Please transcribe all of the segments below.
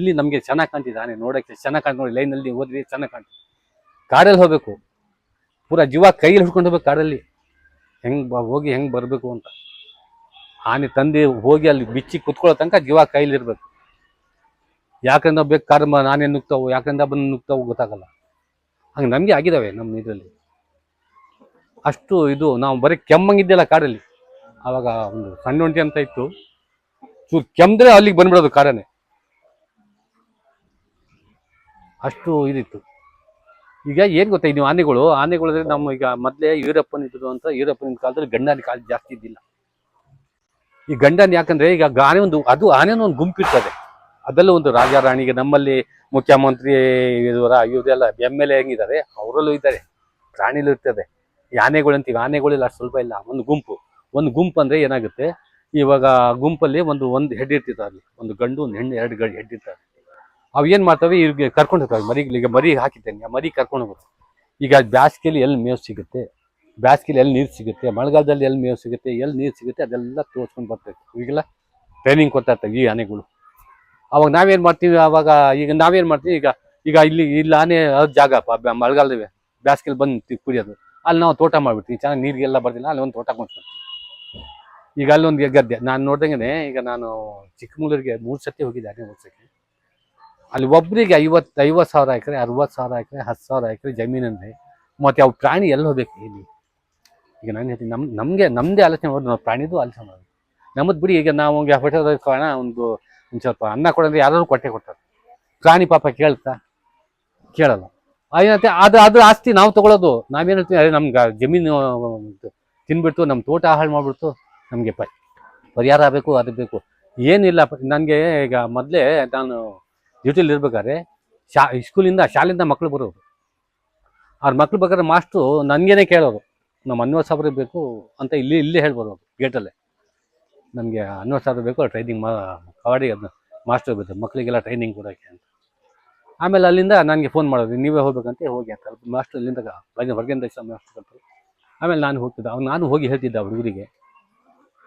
ಇಲ್ಲಿ ನಮಗೆ ಚೆನ್ನಾಗಿ ಕಾಣ್ತಿದೆ ಆನೆ ನೋಡೋಕ್ಕೆ ಚೆನ್ನಾಗಿ ಕಾಣ್ತು ನೋಡಿ ಲೈನಲ್ಲಿ ಹೋದ್ರಿ ಚೆನ್ನಾಗಿ ಕಾಣ್ತು ಕಾಡಲ್ಲಿ ಹೋಗಬೇಕು. ಪೂರಾ ಜೀವ ಕೈಯಲ್ಲಿ ಹಿಡ್ಕೊಂಡು ಹೋಗ್ಬೇಕು ಕಾಡಲ್ಲಿ. ಹೆಂಗೆ ಬ ಹೋಗಿ ಹೆಂಗೆ ಬರಬೇಕು ಅಂತ. ಆನೆ ತಂದೆ ಹೋಗಿ ಅಲ್ಲಿ ಬಿಚ್ಚಿ ಕುತ್ಕೊಳ್ಳೋ ತನಕ ಜೀವ ಕೈಲಿ ಇರಬೇಕು. ಯಾಕಂದ್ರೆ ಬೇಕು ಕಾರ್ ನಾನೇ ನುಗ್ತಾವು, ಯಾಕಂದ್ರೆ ಬಂದು ನುಗ್ತಾವು ಗೊತ್ತಾಗಲ್ಲ. ಹಂಗೆ ನಮಗೆ ಆಗಿದಾವೆ ನಮ್ಮ ಇದರಲ್ಲಿ. ಅಷ್ಟು ಇದು, ನಾವು ಬರೀ ಕೆಮ್ಮಂಗಿದ್ದೆಲ್ಲ ಕಾಡಲ್ಲಿ. ಆವಾಗ ಒಂದು ಸಣ್ಣ ಒಂಟಿ ಅಂತ ಇತ್ತು. ಚೂರು ಕೆಮ್ಮಿದ್ರೆ ಅಲ್ಲಿಗೆ ಬಂದ್ಬಿಡೋದು ಕಾಡನೆ. ಅಷ್ಟು ಇದಿತ್ತು. ಈಗ ಏನು ಗೊತ್ತಾಯ್ತು ನೀವು ಆನೆಗಳು ಆನೆಗಳು ಅಂದ್ರೆ ನಮ್ಮ ಈಗ ಮೊದಲೇ ಯೂರಪ್ಪನ ಇದ್ರು ಅಂತ ಈರಪ್ಪನ ಕಾಲದಲ್ಲಿ ಗಂಡನ ಕಾಲ ಜಾಸ್ತಿ ಇದ್ದಿಲ್ಲ. ಈ ಗಂಡನ ಯಾಕಂದ್ರೆ ಈಗ ಆನೆ ಒಂದು, ಅದು ಆನೆನೂ ಒಂದು ಗುಂಪಿರ್ತದೆ ಅದೆಲ್ಲ ಒಂದು ರಾಜ ರಾಣಿಗೆ ನಮ್ಮಲ್ಲಿ ಮುಖ್ಯಮಂತ್ರಿ ಇವರ ಇವರೆಲ್ಲ ಎಂ ಎಲ್ ಎ ಹೆಂಗಿದ್ದಾರೆ, ಅವರಲ್ಲೂ ಇದ್ದಾರೆ. ಪ್ರಾಣಿಲೂ ಇರ್ತದೆ. ಈ ಆನೆಗಳೆಲ್ಲ, ಅಷ್ಟು ಸ್ವಲ್ಪ ಇಲ್ಲ, ಒಂದು ಗುಂಪು. ಒಂದು ಗುಂಪು ಅಂದರೆ ಏನಾಗುತ್ತೆ, ಇವಾಗ ಗುಂಪಲ್ಲಿ ಒಂದು ಒಂದು ಹೆಡ್ ಇರ್ತಿತ್ತು ಅಲ್ಲಿ. ಒಂದು ಗಂಡು, ಒಂದು ಹೆಣ್ಣು, ಎರಡು ಗಂಡು ಹೆಡ್ ಇರ್ತವೆ ಅವು ಏನ್ ಮಾಡ್ತವೆ, ಇವ್ರಿಗೆ ಕರ್ಕೊಂಡು ಹೋಗ್ತವೆ. ಈಗ ಮರಿ ಹಾಕಿದ್ದೇನೆ ಮರಿ ಕರ್ಕೊಂಡು ಹೋಗುತ್ತೆ ಈಗ ಬ್ಯಾಸ್ಗೆಲಿ ಎಲ್ಲಿ ಮೇವು ಸಿಗುತ್ತೆ? ಬ್ಯಾಸ್ಗೆಲಿ ಎಲ್ಲಿ ನೀರು ಸಿಗುತ್ತೆ? ಮಳೆಗಾಲದಲ್ಲಿ ಎಲ್ಲಿ ಮೇವು ಸಿಗುತ್ತೆ? ಎಲ್ಲಿ ನೀರು ಸಿಗುತ್ತೆ? ಅದೆಲ್ಲ ತೋರಿಸ್ಕೊಂಡು ಬರ್ತೈತೆ. ಈಗೆಲ್ಲ ಟ್ರೈನಿಂಗ್ ಕೊಡ್ತಾ ಇರ್ತವೆ ಈ ಆನೆಗಳು. ಅವಾಗ ನಾವೇನು ಮಾಡ್ತೀವಿ? ಅವಾಗ ಈಗ ನಾವೇನು ಮಾಡ್ತೀವಿ? ಈಗ ಈಗ ಇಲ್ಲಿ ಇಲ್ಲಿ ಆನೆ ಜಾಗ ಮಳೆಗಾಲದ ಬ್ಯಾಸ್ಗೆಲಿ ಬಂದು ಕುಡಿಯೋದು. ಅಲ್ಲಿ ನಾವು ತೋಟ ಮಾಡ್ಬಿಡ್ತೀವಿ. ಚೆನ್ನಾಗಿ ನೀರಿಗೆಲ್ಲ ಬರ್ತಿಲ್ಲ ಅಲ್ಲಿ ಒಂದು ತೋಟ ಕೊಡ್ತೀವಿ ಈಗ ಅಲ್ಲೊಂದು ಗದ್ದೆ. ನಾನು ನೋಡ್ದಂಗೆ ಈಗ ನಾನು ಚಿಕ್ಕಮಗಳೂರಿಗೆ ಮೂರು ಸರ್ತಿ ಹೋಗಿದ್ದೆ ಆನೆ ಓಡ್ಸಕ್ಕೆ. ಅಲ್ಲಿ ಒಬ್ಬರಿಗೆ ಐವತ್ತು ಐವತ್ತು ಸಾವಿರ ಎಕರೆ, ಅರವತ್ತು ಸಾವಿರ ಎಕರೆ, ಹತ್ತು ಸಾವಿರ ಎಕರೆ ಜಮೀನಂದರೆ ಮತ್ತೆ ಅವು ಪ್ರಾಣಿ ಎಲ್ಲಿ ಹೋಗ್ಬೇಕು ಇಲ್ಲಿ? ಈಗ ನಾನು ಹೇಳ್ತೀನಿ ನಮ್ಮ ನಮಗೆ ನಮ್ಮದೇ ಆಲೋಚನೆ ಮಾಡೋದು ನಾವು ಪ್ರಾಣಿದು ಆಲೋಚನೆ ಮಾಡೋದು. ನಮ್ಮದು ಬಿಡಿ, ಈಗ ನಾವು ಹೊಟ್ಟೆ ಕಾರಣ ಒಂದು ಒಂದು ಸ್ವಲ್ಪ ಅನ್ನ ಕೊಡೋದ್ರೆ ಯಾರಾದ್ರು ಕೊಟ್ಟೆ ಕೊಡ್ತಾರೆ. ಪ್ರಾಣಿ ಪಾಪ ಕೇಳ್ತಾ? ಕೇಳಲ್ಲ. ಏನಂತೆ ಅದು ಅದ್ರ ಆಸ್ತಿ ನಾವು ತಗೊಳ್ಳೋದು ನಾವೇನು ಹೇಳ್ತೀವಿ ಅದೇ ನಮ್ಗೆ ಜಮೀನು ತಿನ್ಬಿಡ್ತು ನಮ್ಮ ತೋಟ ಹಾಳು ಮಾಡಿಬಿಡ್ತು, ನಮಗೆ ಪರಿಹಾರ ಆಗಬೇಕು, ಅದು ಬೇಕು ಏನಿಲ್ಲ, ನನಗೆ ಈಗ ಮೊದಲೇ ನಾನು ಡ್ಯೂಟಿಲಿ ಇರ್ಬೇಕಾದ್ರೆ ಶಾ ಸ್ಕೂಲಿಂದ ಶಾಲೆಯಿಂದ ಮಕ್ಕಳು ಬರೋರು. ಅವ್ರ ಮಕ್ಳು ಬೇಕಾದ್ರೆ ಮಾಸ್ಟ್ರು ನನಗೇನೆ ಕೇಳೋರು. ನಮ್ಮ ಅನ್ವರ್ ಸಾವಿರ ಬೇಕು ಅಂತ ಇಲ್ಲಿ, ಇಲ್ಲೇ ಹೇಳ್ಬೋದು ಗೇಟಲ್ಲೇ ನಮಗೆ ಅನ್ವರ್ ಸಾವಿರ ಬೇಕು ಟ್ರೈನಿಂಗ್ ಮಾ, ಕಬಡ್ಡಿ ಅದನ್ನ ಮಾಸ್ಟರ್ ಬೇಕು ಮಕ್ಕಳಿಗೆಲ್ಲ ಟ್ರೈನಿಂಗ್ ಕೊಡೋಕ್ಕೆ ಅಂತ. ಆಮೇಲೆ ಅಲ್ಲಿಂದ ನನಗೆ ಫೋನ್ ಮಾಡೋದು ನೀವೇ ಹೋಗ್ಬೇಕಂತ, ಹೋಗಿ ಅಂತ. ಮಾಸ್ಟರ್ ಇಲ್ಲಿಂದ ಹೊರಗೆ ಹೊರಗಿಂದ ಮಾಸ್ಟರ್ ಆಮೇಲೆ ನಾನು ಹೋಗ್ತಿದ್ದೆ, ಅವ್ನು, ನಾನು ಹೋಗಿ ಹೇಳ್ತಿದ್ದೆ ಹುಡುಗರಿಗೆ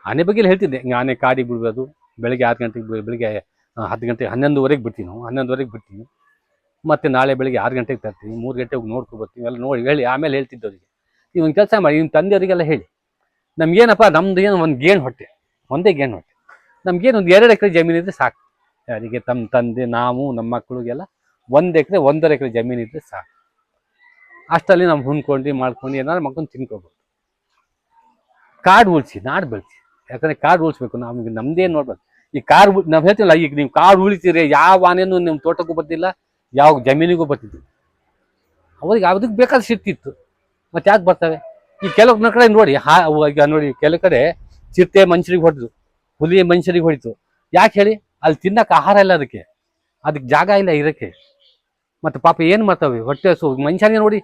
ಆನೆ ಬಗ್ಗೆ ಹೇಳ್ತಿದ್ದೆ ಆನೆ ಕಾಡಿಗೆ ಬಿಡ್ಬೋದು, ಬೆಳಗ್ಗೆ ಆರು ಗಂಟೆಗೆ ಬೆಳಿಗ್ಗೆ ಹತ್ತು ಗಂಟೆ ಹನ್ನೊಂದುವರೆಗೆ ಬಿಡ್ತೀವಿ ನಾವು. ಹನ್ನೊಂದುವರೆಗೆ ಬಿಡ್ತೀವಿ ಮತ್ತು ನಾಳೆ ಬೆಳಿಗ್ಗೆ ಆರು ಗಂಟೆಗೆ ತರ್ತೀವಿ ಮೂರು ಗಂಟೆಗೆ ಹೋಗಿ ನೋಡ್ಕೊ ಬರ್ತೀವಿ ಎಲ್ಲ ನೋಡಿ, ಹೇಳಿ, ಆಮೇಲೆ ಹೇಳ್ತಿದ್ದವ್ರಿಗೆ ನೀವು ಒಂದು ಕೆಲಸ ಮಾಡಿ ನಿಮ್ಮ ತಂದೆಯವರಿಗೆಲ್ಲ ಹೇಳಿ. ನಮ್ಗೇನಪ್ಪ, ನಮ್ದು ಏನು ಒಂದು ಗೇಣು ಹೊಟ್ಟೆ. ಒಂದೇ ಗೇಣ್ ಹೊಟ್ಟೆ. ನಮ್ಗೇನು ಒಂದು ಎರಡು ಎಕರೆ ಜಮೀನು ಇದ್ದರೆ ಸಾಕು. ಯಾರಿಗೆ ತಮ್ಮ ತಂದೆ, ನಾವು, ನಮ್ಮ ಮಕ್ಕಳಿಗೆಲ್ಲ ಒಂದು ಎಕರೆ ಒಂದರೆ ಎಕರೆ ಜಮೀನು ಇದ್ದರೆ ಸಾಕು. ಅಷ್ಟಲ್ಲಿ ನಾವು ಹುಣ್ಕೊಂಡು, ಮಾಡ್ಕೊಂಡು, ಏನಾದ್ರು ಮಕ್ಕಳು ತಿನ್ಕೋಬೋದು. ಕಾಡು ಉಳಿಸಿ, ನಾಡು ಬೆಳೆಸಿ. ಯಾಕಂದರೆ ಕಾಡು ಉಳಿಸ್ಬೇಕು. ನಮಗೆ ನಮ್ಮದೇನು ನೋಡ್ಬೇಕು ಈ ಕಾರ್ ನಾವು ಹೇಳ್ತೀವಲ್ಲ, ಈಗ ನೀವು ಕಾರ್ ಉಳಿತೀರಿ, ಯಾವ ಆನೆನೂ ನಿಮ್ಮ ತೋಟಕ್ಕೂ ಬರ್ತಿಲ್ಲ ಯಾವ ಜಮೀನಿಗೂ ಬರ್ತಿದ್ದಿಲ್ಲ ಅವ್ರಿಗೆ ಅದಕ್ಕೆ ಬೇಕಾದ ಸಿಕ್ತಿತ್ತು ಮತ್ತೆ ಯಾಕೆ ಬರ್ತವೆ? ಈ ಕೆಲವು ಕಡೆ ನೋಡಿ, ಹಾ ಈಗ ನೋಡಿ, ಕೆಲವು ಕಡೆ ಚಿರತೆ ಮನುಷ್ಯರಿಗೆ ಹೊಡೆದು, ಹುಲಿ ಮನುಷ್ಯರಿಗೆ ಹೊಡಿತು. ಯಾಕೆ ಹೇಳಿ? ಅಲ್ಲಿ ತಿನ್ನಕ್ಕೆ ಆಹಾರ ಇಲ್ಲ ಅದಕ್ಕೆ. ಅದಕ್ಕೆ ಜಾಗ ಇಲ್ಲ ಇರಕ್ಕೆ. ಮತ್ತೆ ಪಾಪ ಏನು ಮಾಡ್ತವೆ? ಹೊಟ್ಟೆ ಹಸು. ಮನುಷ್ಯನೇ ನೋಡಿ,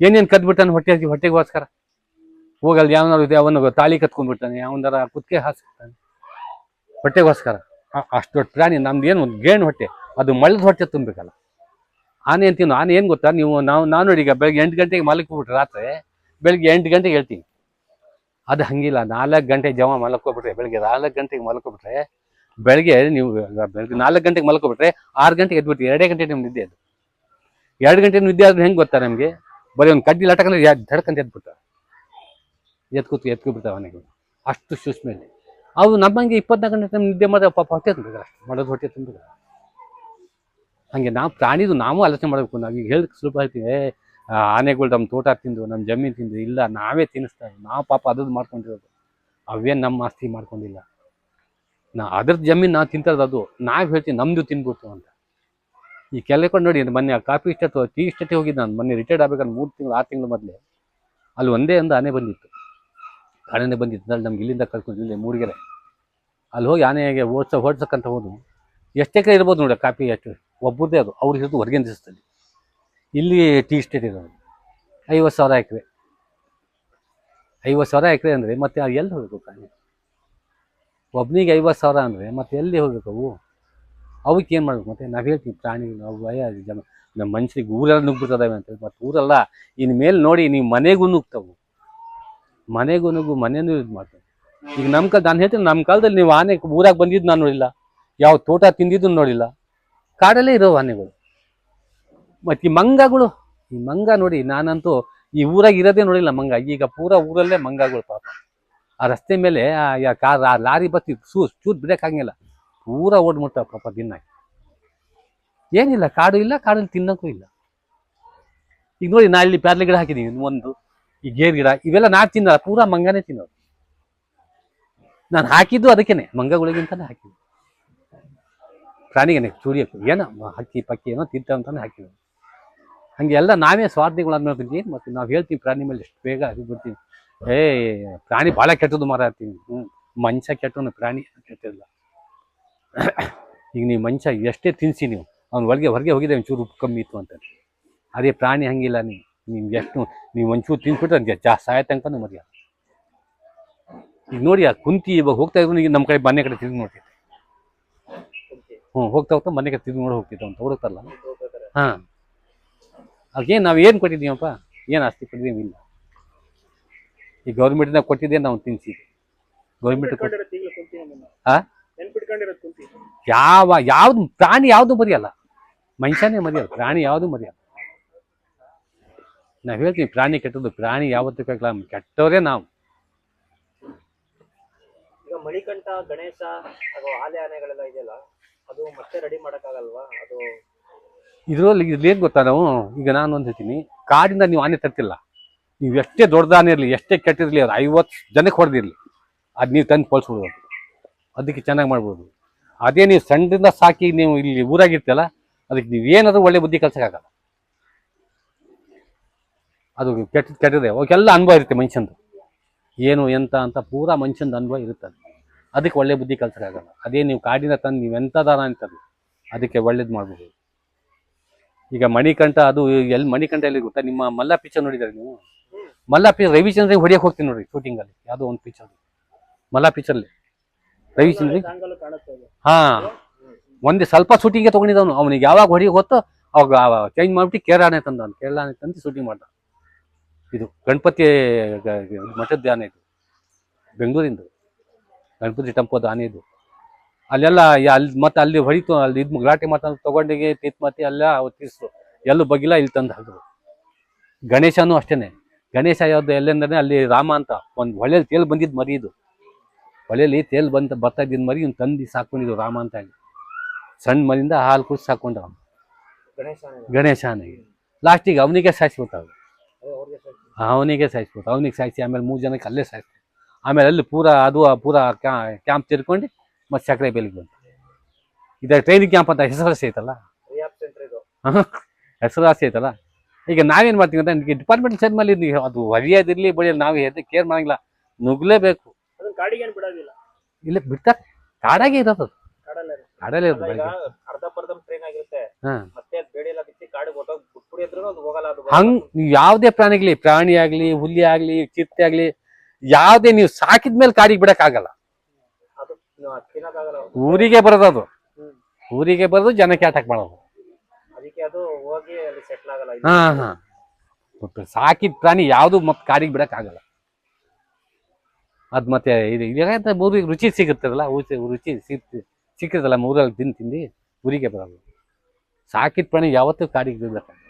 ಏನೇನು ಕದ್ಬಿಟ್ಟಾನೆ ಹೊಟ್ಟೆ ಹೊಟ್ಟೆಗೋಸ್ಕರ. ಹೋಗಲ್ಲಿ ಯಾವನಾರು ಅವನು ತಾಳಿ ಕತ್ಕೊಂಡ್ಬಿಡ್ತಾನೆ ಯಾವನಾರ ಕುತ್ತಿಗೆ ಹಾಸ್ಬಿಡ್ತಾನೆ. ಹೊಟ್ಟೆಗೋಸ್ಕರ. ಅಷ್ಟು ದೊಡ್ಡ ಪ್ರಾಣಿ, ನಮ್ದು ಏನು ಒಂದು ಗೇಣು ಹೊಟ್ಟೆ, ಅದು ಮಳ್ಳದ ಹೊಟ್ಟೆ ತುಂಬಬೇಕಲ್ಲ. ಆನೆ ಅಂತೀವಿ ಆನೆ ಏನು ಗೊತ್ತಾ? ನೀವು ನಾವು, ನಾನು ಈಗ ಬೆಳಗ್ಗೆ ಎಂಟು ಗಂಟೆಗೆ ಮಲಗ್ಬಿಟ್ರೆ ರಾತ್ರಿ, ಬೆಳಗ್ಗೆ ಎಂಟು ಗಂಟೆಗೆ ಹೇಳ್ತೀನಿ. ಅದು ಹಂಗಿಲ್ಲ, ನಾಲ್ಕು ಗಂಟೆ ಜಮ ಮಲ್ಕೋಬಿಟ್ರೆ ಬೆಳಗ್ಗೆ ನಾಲ್ಕು ಗಂಟೆಗೆ ಮಲ್ಕೋಬಿಟ್ರೆ ಬೆಳಗ್ಗೆ ನೀವು, ಬೆಳಗ್ಗೆ ನಾಲ್ಕು ಗಂಟೆಗೆ ಮಲ್ಕೋಬಿಟ್ರೆ ಆರು ಗಂಟೆಗೆ ಎದ್ಬಿಟ್ಟು ಎರಡೇ ಗಂಟೆ ನಿಮ್ಗೆ ನಿದ್ದೆ ಅದು. ಎರಡು ಗಂಟೆ ನಿದ್ದೆ ಆದ್ರೆ ಹೆಂಗೆ ಗೊತ್ತಾ ನಮಗೆ? ಬರೀ ಒಂದು ಕಡ್ಡಿ ಲಟಕಂದ್ರೆ ಧಡ್ಕಂತ ಎದ್ಬಿಟ್ಟ ಎತ್ಕೂತು ಎತ್ಕೊಬಿಡ್ತಾವೆ ಅವನಿಗೆ ಅಷ್ಟು ಸೂಕ್ಷ್ಮೆಯಲ್ಲಿ ಅವು ನಮ್ಮಂಗೆ ಇಪ್ಪತ್ನಾಲ್ಕು ಗಂಟೆ ನಿದ್ದೆ ಮಾಡಿದ್ರೆ ಪಾಪ ಹೊಟ್ಟೆ ತುಂಬಿದ್ರೆ ಮಾಡೋದು ಹೊಟ್ಟೆ ತುಂಬಿದ್ರೆ ಹಂಗೆ ನಾವು ಪ್ರಾಣಿದು ನಾವು ಆಲೋಚನೆ ಮಾಡಬೇಕು. ನಾವು ಈಗ ಹೇಳಕ್ಕೆ ಸುಲಭ ಹೇಳ್ತೀವಿ ಆನೆಗಳು ನಮ್ಮ ತೋಟ ತಿಂದು ನಮ್ಮ ಜಮೀನು ತಿಂದು, ಇಲ್ಲ, ನಾವೇ ತಿನ್ನಿಸ್ತಾ. ನಾವು ಪಾಪ ಅದ್ರದ್ದು ಮಾಡ್ಕೊಂಡಿರೋದು. ಅವೇನು ನಮ್ಮ ಆಸ್ತಿ ಮಾಡ್ಕೊಂಡಿಲ್ಲ. ನಾ ಅದ್ರದ್ದು ಜಮೀನು ನಾವು ತಿಂತಾರದು ಅದು. ನಾವು ಹೇಳ್ತೀವಿ ನಮ್ಮದು ತಿನ್ಬಿಡ್ತು ಅಂತ. ಈ ಕೆಲಕೊಂಡು ನೋಡಿ, ಮೊನ್ನೆ ಕಾಫಿ ಇಷ್ಟತ್ತು ಟೀ ಇಷ್ಟೇ ಹೋಗಿದ್ದು ನಾನು. ಮೊನ್ನೆ ರಿಟೈರ್ಡ್ ಆಗ್ಬೇಕಾದ್ರೆ ಮೂರು ತಿಂಗಳು, ಆರು ತಿಂಗಳು ಮೊದಲೇ. ಅಲ್ಲಿ ಒಂದೇ ಒಂದು ಆನೆ ಬಂದಿತ್ತು. ಆನೆ ಬಂದಿತ್ತು. ನಮ್ಗೆ ಇಲ್ಲಿಂದ ಕರ್ಕೊಂಡು ಇಲ್ಲಿ ಮೂಡಿಗೆರೆ ಅಲ್ಲಿ ಹೋಗಿ ಆನೆಗೆ ಓಡಿಸ ಓಡ್ಸಕ್ಕಂತ ಹೋದು ಎಷ್ಟು ಎಕರೆ ಇರ್ಬೋದು ನೋಡಿ ಕಾಪಿ ಎಷ್ಟು ಒಬ್ಬರದೇ ಅದು. ಅವ್ರು ಹಿಡಿದು ಹೊರಗಿನ ದೇಶದಲ್ಲಿ ಇಲ್ಲಿ ಟೀ ಸ್ಟೇಟ್ ಇರೋದು ಐವತ್ತು ಸಾವಿರ ಎಕರೆ. ಐವತ್ತು ಸಾವಿರ ಎಕರೆ ಅಂದರೆ ಮತ್ತೆ ಎಲ್ಲಿ ಹೋಗಬೇಕು ಕಾಯಿ ಒಬ್ಬನಿಗೆ ಐವತ್ತು ಸಾವಿರ ಅಂದರೆ ಮತ್ತೆ ಎಲ್ಲಿ ಹೋಗ್ಬೇಕು ಅವು? ಅವಕ್ಕೆ ಏನು ಮಾಡಬೇಕು ಮತ್ತೆ? ನಾವು ಹೇಳ್ತೀವಿ ಪ್ರಾಣಿಗಳು, ನಾವು ಭಯ ಜನ ನಮ್ಮ ಮನುಷ್ಯರಿಗೆ ಊರೆಲ್ಲ ನುಗ್ಬಿಡ್ತದವೆ ಅಂತೇಳಿ ಮತ್ತು ಊರಲ್ಲ ಇನ್ನು ಮೇಲೆ ನೋಡಿ ನೀವು ಮನೆಗೂ ನುಗ್ತವು. ಮನೆಗೂ ನುಗ್ಗು ಮನೆಯೂ ಇದು ಮಾಡ್ತವೆ ಈಗ ನಮ್ಮ ಕಾಲ ನಾನು ಹೇಳ್ತೀನಿ ನಮ್ಮ ಕಾಲದಲ್ಲಿ ನೀವು ಆನೆ ಊರಾಗ ಬಂದಿದ್ದು ನಾನು ನೋಡಿಲ್ಲ. ಯಾವ ತೋಟ ತಿಂದಿದ್ದು ನೋಡಿಲ್ಲ. ಕಾಡಲ್ಲೇ ಇರೋ ಆನೆಗಳು. ಮತ್ತೆ ಈ ಮಂಗಗಳು, ಈ ಮಂಗ ನೋಡಿ ನಾನಂತೂ ಈ ಊರಾಗ ಇರೋದೇ ನೋಡಿಲ್ಲ ಮಂಗ. ಈಗ ಪೂರಾ ಊರಲ್ಲೇ ಮಂಗಗಳು ಪಾಪ. ಆ ರಸ್ತೆ ಮೇಲೆ, ಆ ಕಾರ್, ಆ ಲಾರಿ ಬತ್ತಿ ಸೂ ಚೂತ್ ಬಿಡಕ್ಕಾಗಿಲ್ಲ ಪೂರಾ ಓಡ್ಬಿಡ್ತಾವ ಪಾಪ ದಿನ ಏನಿಲ್ಲ, ಕಾಡು ಇಲ್ಲ, ಕಾಡಲ್ಲಿ ತಿನ್ನೋಕ್ಕೂ ಇಲ್ಲ. ಈಗ ನೋಡಿ ನಾ ಇಲ್ಲಿ ಪ್ಯಾರ್ಲೆ ಗಿಡ ಹಾಕಿದೀವಿ ಒಂದು. ಈ ಗೇರ್ ಗಿಡ, ಇವೆಲ್ಲ ನಾ ತಿನ್ನಲ್ಲ, ಪೂರಾ ಮಂಗನೇ ತಿನ್ನೋದು. ನಾನು ಹಾಕಿದ್ದು ಅದಕ್ಕೇನೆ ಮಂಗಗಳಿಗಿಂತಾನೆ ಹಾಕಿದ್ದು. ಪ್ರಾಣಿಗೆನೆ, ಸೂರ್ಯಕ್ಕೆ ಏನೋ ಹಕ್ಕಿ, ಪಕ್ಕಿ ಏನೋ ತಿಂತ ಅಂತಾನೆ ಹಾಕಿದ್ದು. ಹಂಗೆ ಎಲ್ಲ ನಾವೇ ಸ್ವಾರ್ಥಿಗಳು ಅನ್ನೋದು ಏನು ಮತ್ತೆ ನಾವು ಹೇಳ್ತೀವಿ ಪ್ರಾಣಿ ಮೇಲೆ ಎಷ್ಟು ಬೇಗ ಅದು ಬಿಡ್ತೀವಿ ಏ ಪ್ರಾಣಿ ಭಾಳ ಕೆಟ್ಟದ್ದು ಮರ ಅಂತೀವಿ ಹ್ಞೂ ಮನುಷ್ಯ ಕೆಟ್ಟವನು ಪ್ರಾಣಿ ಕೆಟ್ಟಿಲ್ಲ ಈಗ ನೀವು ಮನುಷ್ಯ ಎಷ್ಟೇ ತಿನ್ಸಿ ನೀವು, ಅವ್ನು ಒಳಗೆ ಹೊರಗೆ ಹೋಗಿದ್ದೆ ಒಂಚೂರು ಉಪ್ಪು ಕಮ್ಮಿ ಇತ್ತು ಅಂತ. ಅದೇ ಪ್ರಾಣಿ ಹಂಗಿಲ್ಲ ನೀವು ನಿಮ್ಗೆ ಎಷ್ಟು, ನೀವು ಒಂಚೂರು ತಿನ್ಸ್ಬಿಟ್ರೆ ಜಾಸ್ತಿ ಸಾಯ ತನಕ ಈಗ ನೋಡಿ ಆ ಕುಂತಿ ಇವಾಗ ಹೋಗ್ತಾ ಇದ್ರು ಈಗ ನಮ್ಮ ಕಡೆ ಮನೆ ಕಡೆ ತಿರುಗಿ ನೋಡ್ತಿದ್ದೆ ಹ್ಞೂ ಹೋಗ್ತಾ ಹೋಗ್ತಾ ಮನೆ ಕಡೆ ತಿರುಗಿ ನೋಡಿ ಹೋಗ್ತಿದ್ದೆ ಅಂತ ಹುಡುಕ್ತಾರಲ್ಲ? ಹಾಂ. ಅದೇನು ನಾವು ಏನು ಕೊಟ್ಟಿದ್ದೀವಪ್ಪ? ಏನು ಆಸ್ತಿ ಕೊಟ್ಟಿದ್ದೀವಿ ಇಲ್ಲ. ಈ ಗೌರ್ಮೆಂಟ್ನಾಗ ಕೊಟ್ಟಿದ್ದೆ ನಾವು ತಿನ್ಸಿದ್ವಿ ಗೌರ್ಮೆಂಟ್? ಕುಂತಿ ಯಾವ ಯಾವ್ದು ಪ್ರಾಣಿ ಯಾವುದು ಮರಿಯಲ್ಲ. ಮನುಷ್ಯನೇ ಮರಿಯಲ್ಲ ಪ್ರಾಣಿ ಯಾವುದು ಮರಿಯಲ್ಲ. ನಾವು ಹೇಳ್ತೀವಿ ಪ್ರಾಣಿ ಕೆಟ್ಟದ್ದು ಪ್ರಾಣಿ ಯಾವತ್ತೂ ಕೆಟ್ಟವರೇ ನಾವು. ಮಣಿಕಂಠ, ಗಣೇಶ ಹಾಗೂ ಆಲೆ ಆನೆಗಳೆಲ್ಲ ಇದೆಯಲ್ಲ, ಅದು ಮತ್ತೆ ರೆಡಿ ಮಾಡೋಕ್ಕಾಗಲ್ವಾ? ಅದು ಇದರಲ್ಲಿ ಇದೇನು ಗೊತ್ತಾ ನಾವು? ಈಗ ನಾನು ಒಂದು ಹೇಳ್ತೀನಿ, ಕಾಡಿಂದ ನೀವು ಆನೆ ತರ್ತಿಲ್ಲ. ನೀವು ಎಷ್ಟೇ ದೊಡ್ಡದಾನೆ ಇರಲಿ, ಎಷ್ಟೇ ಕೆಟ್ಟಿರಲಿ ಅದು ಐವತ್ತು ಜನಕ್ಕೆ ಹೊಡೆದಿರಲಿ. ಅದು ನೀವು ತಂದು ಪೋಲ್ಸ್ಬಿಡ್ಬೋದು ಅದಕ್ಕೆ ಚೆನ್ನಾಗಿ ಮಾಡ್ಬೋದು. ಅದೇ ನೀವು ಸಣ್ಣದಿಂದ ಸಾಕಿ ನೀವು ಇಲ್ಲಿ ಊರಾಗಿರ್ತೀಯಲ್ಲ ಅದಕ್ಕೆ ನೀವು ಏನಾದರೂ ಒಳ್ಳೆ ಬುದ್ಧಿ ಕಲ್ಸಕ್ಕಾಗಲ್ಲ. ಅದು ಕೆಟ್ಟ ಕೆಟ್ಟದೆ ಅವಕ್ಕೆಲ್ಲ ಅನುಭವ ಇರುತ್ತೆ ಮನುಷ್ಯಂದು. ಏನು, ಎಂತ ಅಂತ ಪೂರಾ ಮನುಷ್ಯಂದು ಅನುಭವ ಇರುತ್ತೆ. ಅದಕ್ಕೆ ಒಳ್ಳೆ ಬುದ್ಧಿ ಕಲ್ಸಕ್ಕಾಗಲ್ಲ ಅದೇ ನೀವು ಕಾಡಿನ ತಂದು ನೀವು ಎಂಥದಾರ ಅಂತದ್ದು ಅದಕ್ಕೆ ಒಳ್ಳೇದು ಮಾಡ್ಬೋದು. ಈಗ ಮಣಿಕಂಠ ಅದು ಎಲ್ಲಿ ಮಣಿಕಂಠ ಎಲ್ಲಿ ಗೊತ್ತಾ? ನಿಮ್ಮ ಮಲ್ಲ ಪಿಕ್ಚರ್ ನೋಡಿದಾರೆ ನೀವು? ಮಲ್ಲ ಪಿ ರವಿಚಂದ್ರಿಗೆ ಹೊಡಿಯಕ್ಕೆ ಹೋಗ್ತೀನಿ ನೋಡ್ರಿ ಶೂಟಿಂಗ್ ಅಲ್ಲಿ. ಯಾವುದೋ ಒಂದು ಪಿಕ್ಚರ್ ಮಲ್ಲ ಪಿಕ್ಚರ್ಲಿ ಕಾಣುತ್ತೆ ಹಾ. ಒಂದೇ ಸ್ವಲ್ಪ ಶೂಟಿಂಗ್ಗೆ ತಗೊಂಡಿದ್ದವನು. ಅವನಿಗೆ ಯಾವಾಗ ಹೊಡಿ ಗೊತ್ತೋ ಅವಾಗ ಚೇಂಜ್ ಮಾಡ್ಬಿಟ್ಟು ಕೇರಳನೇ ತಂದ ಕೇರಳಾನೆ ತಂದು ಶೂಟಿಂಗ್ ಮಾಡ್ದ. ಇದು ಗಣಪತಿ ಮಠದ ಆನೆ ಇದು. ಬೆಂಗಳೂರಿಂದು. ಗಣಪತಿ ಟೆಂಪೋದ ಆನೆ ಇದು. ಅಲ್ಲೆಲ್ಲ ಅಲ್ಲಿ ಮತ್ತೆ ಅಲ್ಲಿ ಹೊಡಿತು ಅಲ್ಲಿ ಇದು ಗಲಾಟೆ ಮಾತಾಡ ತಗೊಂಡಿಗೆ ತೀತ್ ಮತ್ತೆ ಅಲ್ಲ ತೀರ್ಸು. ಎಲ್ಲೂ ಬಗಿಲ್ಲ ಇಲ್ಲಿ ತಂದು ಹಾಕಿದ್ರು. ಗಣೇಶನೂ ಅಷ್ಟೇನೆ. ಗಣೇಶ ಯಾವ್ದು ಎಲ್ಲೆಂದ್ರೆ ಅಲ್ಲಿ ರಾಮ ಅಂತ ಒಂದು ಹೊಳೆಯಲ್ಲಿ ತೇಲ್ ಬಂದಿದ್ದು ಮರಿ ಇದು. ಹೊಳೆಯಲ್ಲಿ ತೇಲ್ ಬಂತ ಬರ್ತಾ ಇದ್ದಿದ್ದು ಮರಿ ಇವ್ನು ತಂದು ಸಾಕೊಂಡಿದ್ದು ರಾಮ ಅಂತ ಹೇಳಿ. ಸಣ್ಣ ಮರಿಯಿಂದ ಹಾಲು ಕುಡಿಸಿ ಸಾಕೊಂಡ ಅವ್ನು ಗಣೇಶ ಆನೆ ಗಣೇಶನಿಗೆ ಲಾಸ್ಟಿಗೆ ಅವನಿಗೆ ಸಾಯಿಸ್ಬಿಟ್ಟು ಅವ್ರು. ಅವನಿಗೆ ಸಾಯಿಸ್ಬಿಟ್ಟು ಅವನಿಗೆ ಸಾಯಿಸಿ ಆಮೇಲೆ ಮೂರು ಜನಕ್ಕೆ ಅಲ್ಲೇ ಸಾಯಿಸ್ತು ಆಮೇಲೆ ಅಲ್ಲಿ ಪೂರ ಅದು ಪೂರ ಕ್ಯಾಂಪ್ ತಿರ್ಕೊಂಡು ಮತ್ತೆ ಸಕ್ಕರೆ ಬೇಲಿಗೆ ಬಂತು. ಇದ ಟ್ರೈನಿಂಗ್ ಕ್ಯಾಂಪ್ ಅಂತ ಹೆಸರಾಸಿ ಐತಲ್ಲ? ಹೆಸರಾಸಿ ಐತಲ್ಲ? ಈಗ ನಾವೇನು ಮಾಡ್ತೀವಿ ಅಂತ ಡಿಪಾರ್ಟ್ಮೆಂಟ್ ಸೈಡ್ ಮೇಲೆ ನೀವು ಅದು ಹರಿಯೋದಿರಲಿ ಬಳಿ ನಾವು ಎದ್ದು ಕೇರ್ ಮಾಡಂಗಿಲ್ಲ. ನುಗ್ಲೇಬೇಕು. ಇಲ್ಲ ಬಿಡ್ತಾರೆ ಕಾಡಾಗೆ ಇರೋದು. ಕಾಡಲ್ಲೇ ಇರೋದು. ಹಂಗ್ ನೀವು ಯಾವುದೇ ಪ್ರಾಣಿಗ್ಲಿ ಪ್ರಾಣಿ ಆಗ್ಲಿ ಹುಲಿ ಆಗ್ಲಿ ಚಿತ್ತೆ ಆಗ್ಲಿ ಯಾವುದೇ ನೀವು ಸಾಕಿದ್ಮೇಲೆ ಕಾಡಿಗೆ ಬಿಡಕ್ಕಾಗಲ್ಲ. ಊರಿಗೆ ಬರೋದು ಅದು. ಊರಿಗೆ ಬರೋದು ಜನಕ್ಕೆ ಅಟ್ಯಾಕ್ ಮಾಡೋದು. ಹಾ ಹಾ. ಸಾಕಿದ ಪ್ರಾಣಿ ಯಾವುದು ಮತ್ತೆ ಕಾಡಿಗೆ ಬಿಡಕ್ಕಾಗಲ್ಲ. ಅದ್ ಮತ್ತೆ ಇದು ಊರಿಗೆ ರುಚಿ ಸಿಗುತ್ತದಲ್ಲ ರುಚಿ ಸಿಗ್ತಿ ಸಿಕ್ಕಿರ್ತಲ್ಲ ಊರಲ್ಲಿ ತಿಂದು ತಿಂದು ಊರಿಗೆ ಬರೋದು. ಸಾಕಿದ ಪ್ರಾಣಿ ಯಾವತ್ತೂ ಕಾಡಿಗೆ ಬಿಡಕ್ಕಾಗಲ್ಲ